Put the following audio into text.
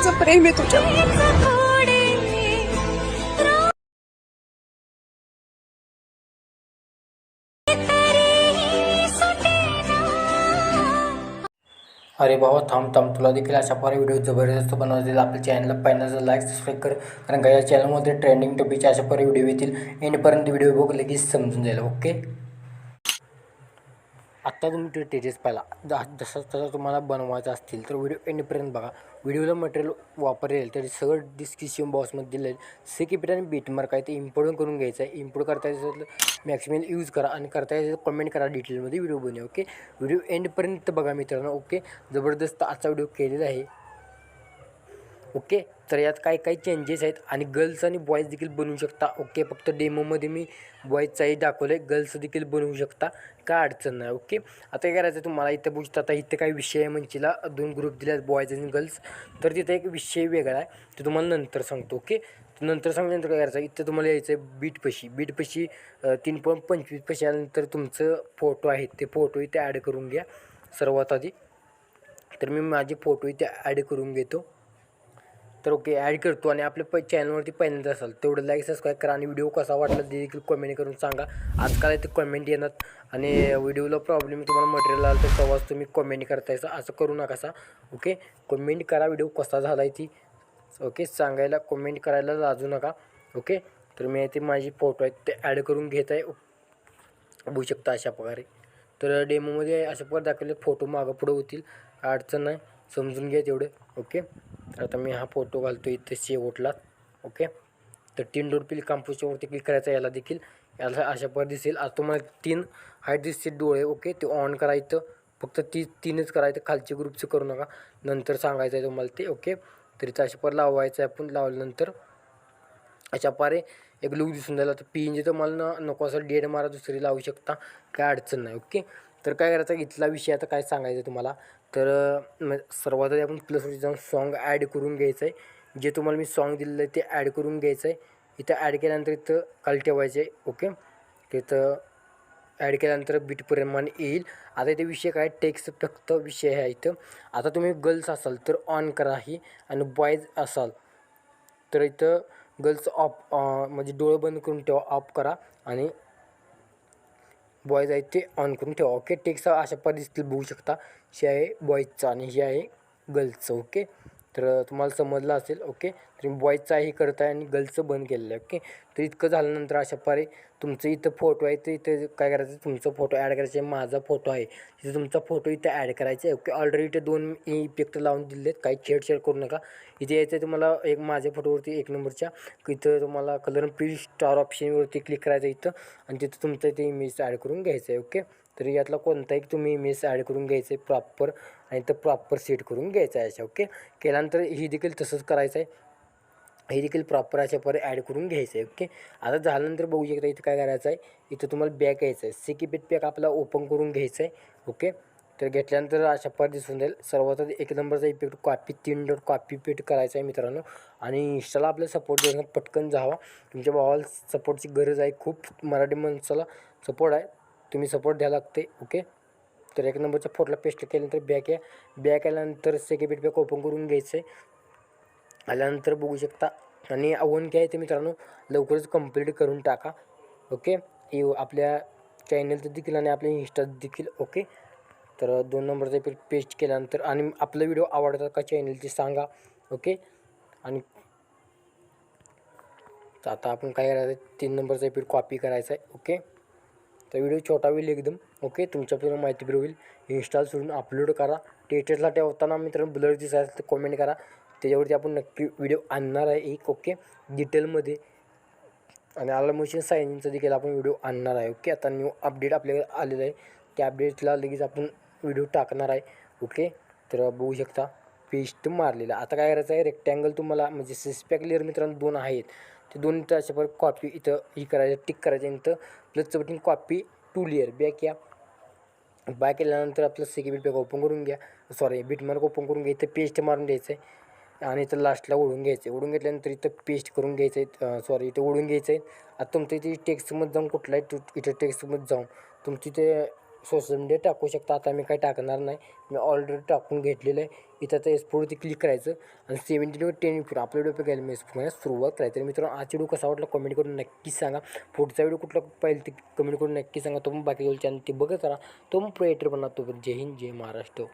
माझं प्रेम आहे तुझ्यावर अरे बाबा थांब थांब. तुला देखील अशा प्रकारे व्हिडिओ जबरदस्त बनवायचे आपल्या चॅनलला पहिल्यांदा लाईक सबस्क्राईब कर. कारण का या चॅनलमध्ये ट्रेंडिंग टॉपिकचे अशा प्रकारे व्हिडिओ येतील. एंडपर्यंत व्हिडिओ बघ लगेच समजून जाईल ओके आत्ता तुम्ही तो टेजेस पाहिला. ज- जसा तसा तुम्हाला बनवायचा असतील तर व्हिडिओ एंडपर्यंत बघा. व्हिडिओला मटेरियल वापरेल तर सगळं डिस्क्रिप्शन बॉक्समध्ये दिलेलं से सिकिपीट आणि बीटमार्क आहे ते इम्पोर्ट करून घ्यायचं आहे. इम्पोर्ट करता यायचं मॅक्सिमम यूज करा आणि करता यायचं कमेंट करा डिटेलमध्ये व्हिडिओ बनवा ओके व्हिडिओ एंडपर्यंत बघा मित्रांनो ओके जबरदस्त आजचा व्हिडिओ केलेला आहे. ओके? तर यात काही काही चेंजेस आहेत? आणि गर्ल्स आणि बॉईज देखील बनवू शकता. ओके? फक्त डेमोमध्ये मी बॉईजचाही दाखवलं आहे गर्ल्स देखील बनवू शकता. काय अडचण नाही ओके? आता काय करायचं तुम्हाला. इथं बघू शकता आता इथं काही विषय आहे म्हणशीला दोन ग्रुप दिले आहेत बॉईज आणि गर्ल्स तर तिथं एक विषय वेगळा आहे. तो तुम्हाला नंतर सांगतो ओके? नंतर सांगल्यानंतर काय करायचं इथं तुम्हाला यायचं आहे बीटपशी बीटपशी तीन पॉईंट पंचवीस पशी आल्यानंतर तुमचं फोटो आहेत ते फोटो इथे ॲड करून घ्या. सर्वात आधी. तर मी माझे फोटो इथे ॲड करून घेतो. तर ओके ॲड करतो आणि आपल्या प चॅनलवरती पहिल्यांदा असाल तेवढं लाईक सबस्क्राईब करा आणि व्हिडिओ कसा वाटला ते देखील कमेंट करून सांगा. आजकाल ते कमेंट येणार आणि व्हिडिओला प्रॉब्लेम तुम्हाला मटेरियल आलं तर तेव्हाच तुम्ही कमेंट करतायचं असं करू नका नकासा ओके? कमेंट करा व्हिडिओ कसा झाला आहे ती. ओके? सांगायला कमेंट करायला लाजू नका. ओके? तर मी ते माझी फोटो आहेत ते ॲड करून घेत आहे. बघू शकता अशा प्रकारे. तर डेमोमध्ये अशा प्रकारे दाखवले फोटो मागं पुढं होतील. अडचण नाही समजून घ्या तेवढे. ओके? तर आता मी हा फोटो घालतो इथे शेवटला ओके? तर तीन डोर पिल कांपूसच्यावरती क्लिक करायचं याला देखील. याला अशा पर दिसेल. आता तुम्हाला तीन हाईट दिसते डोळे ओके? ते ऑन करायचं फक्त ती तीनच करायचं खालचे ग्रुपचं करू नका. नंतर सांगायचं आहे तुम्हाला ते ओके? तर अशा पर लावायचं आहे आपण. लावल्यानंतर अशा पारे एक लुक दिसून जाईल तर पी एनजी तर मला न नको असं डेड मारा दुसरी लावू शकता. काय अडचण नाही ओके? तर काय करायचं इथला विषय आता काय सांगायचं तुम्हाला? तर सर्वात आधी आपण प्लसवरती जाऊन सॉन्ग ॲड करून घ्यायचं आहे जे तुम्हाला मी सॉन्ग दिलेलं आहे ते ॲड करून घ्यायचं आहे इथं ॲड केल्यानंतर इथं खाली ठेवायचं आहे ओके तिथं ॲड केल्यानंतर बीटप्रमाणे येईल. आता इथे विषय काय टेक्स्ट फक्त विषय आहे इथं. आता तुम्ही गर्ल्स असाल तर ऑन करा ही आणि बॉयज असाल तर इथं गर्ल्स ऑफ म्हणजे डोळं बंद करून ठेवा ऑफ करा. आणि बॉयज आहेत ते ऑन करून ठेवा ओके टेक्स्ट अशा परिस्थितीत बघू शकता. हे आहे बॉयजचं आणि हे आहे गर्ल्सचं ओके तर तुम्हाला समजलं असेल ओके? तर मी बॉयजचाही करत आहे आणि गर्ल्सचं बंद केलेलं आहे ओके? तर इतकं झाल्यानंतर अशा प्रकारे तुमचं इथं फोटो आहे तर इथं काय करायचं? तुमचा फोटो ॲड करायचा आहे माझा फोटो आहे. तिथे तुमचा फोटो इथं ॲड करायचा आहे ओके? ऑलरेडी इथे दोन इफेक्ट लावून दिले आहेत काही छेडछेड करू नका. इथे यायचं आहे तुम्हाला एक माझ्या फोटोवरती एक नंबरच्या. इथं तुम्हाला कलर पी स्टार ऑप्शनवरती क्लिक करायचं इथं. आणि तिथं तुमचं इथे इमेज ॲड करून घ्यायचं आहे ओके? तर यातला कोणताही तुम्ही इमेज ॲड करून घ्यायचं आहे प्रॉपर आणि तर प्रॉपर सेट करून घ्यायचं आहे अशा ओके केल्यानंतर ही देखील तसंच करायचं आहे. हे देखील प्रॉपर अशा प्रकारे ॲड करून घ्यायचं आहे ओके आता झाल्यानंतर बघू शकता इथं काय करायचं आहे. इथं तुम्हाला बॅक यायचं आहे. सिकीपीट पॅक आपला ओपन करून घ्यायचं आहे ओके तर घेतल्यानंतर अशा पर दिसून जाईल सर्वात एक नंबरचा इफेक्ट कॉपी तीन डॉट कॉपी पेट करायचा आहे मित्रांनो. आणि इंस्टाला आपलं सपोर्ट देणं पटकन जावा. तुमच्या भावाला सपोर्टची गरज आहे. खूप मराठी माणसाला सपोर्ट आहे. तुम्ही सपोर्ट द्यायला लागते ओके तर एक नंबरच्या फोटोला पेस्ट केल्यानंतर बॅक या. बॅक आल्यानंतर सेकंड बॅक ओपन करून घ्यायचं. आहे आल्यानंतर बघू शकता. आणि आव्हान काय ते मित्रांनो लवकरच कंप्लीट करून टाका ओके हे आपल्या चॅनलचं देखील आणि आपल्या इन्स्टात देखील ओके तर दोन नंबरचा पे पेस्ट केल्यानंतर आणि आपला व्हिडिओ आवडतात का चॅनलचे सांगा ओके आणि तर आता आपण काय करायचं? तीन नंबरचा एपिड कॉपी करायचा आहे ओके तर व्हिडिओ छोटा होईल एकदम. ओके तुमच्यापर्यंत माहिती बरोबर होईल. इन्स्टॉल सोडून अपलोड करा. टेटसला ठेवताना मित्रांनो ब्लर दिसायला तर कमेंट करा. त्याच्यावरती आपण नक्की व्हिडिओ आणणार आहे एक ओके डिटेलमध्ये आणि आलमोशन सायनिंगचा देखील आपण व्हिडिओ आणणार आहे ओके आता न्यू अपडेट आपल्याकडे आलेलं आहे. त्या अपडेटला लगेच आपण व्हिडिओ टाकणार आहे ओके तर बघू शकता. पेस्ट मारलेला. आता काय करायचं आहे रेक्टँगल तुम्हाला म्हणजे सिस्पॅक लेअर मित्रांनो दोन आहेत. ते दोन त्याच्यावर कॉपी इथं ही करायचं टिक करायचं इथं प्लसचं button copy to layer back या. बाय केल्यानंतर आपलं सेकी बीट बॅग ओपन करून घ्या. सॉरी बीटमार्क ओपन करून घ्या. इथं पेस्ट मारून घ्यायचं आहे आणि इथं लास्टला ओढून घ्यायचं आहे ओढून घेतल्यानंतर इथं पेस्ट करून घ्यायचं आहे सॉरी इथं ओढून घ्यायचं आहे आता तुमचं इथे टेक्स्टमध्ये जाऊन कुठलाही इथं टेक्स्टमध्ये जाऊन तुमची ते सोशल मीडिया टाकू शकता. आता मी काय टाकणार नाही. मी ऑलरेडी टाकून घेतलेलं आहे. इथं आता एस क्लिक करायचं. आणि सेव्हन्टीन व टेन फूट आपल्या व्हिडिओ बघायला मी एस सुरुवात करायचं. मित्रांनो आजचा व्हिडिओ कसा वाटला कमेंट करून नक्की सांगा. पुढचा व्हिडिओ कुठला पाहिजे ते कमेंट करून नक्की सांगा. तो पण बाकी चॅनल ते बघत राहा. तो पण प्रेटर बनणार. तो जय हिंद जय महाराष्ट्र.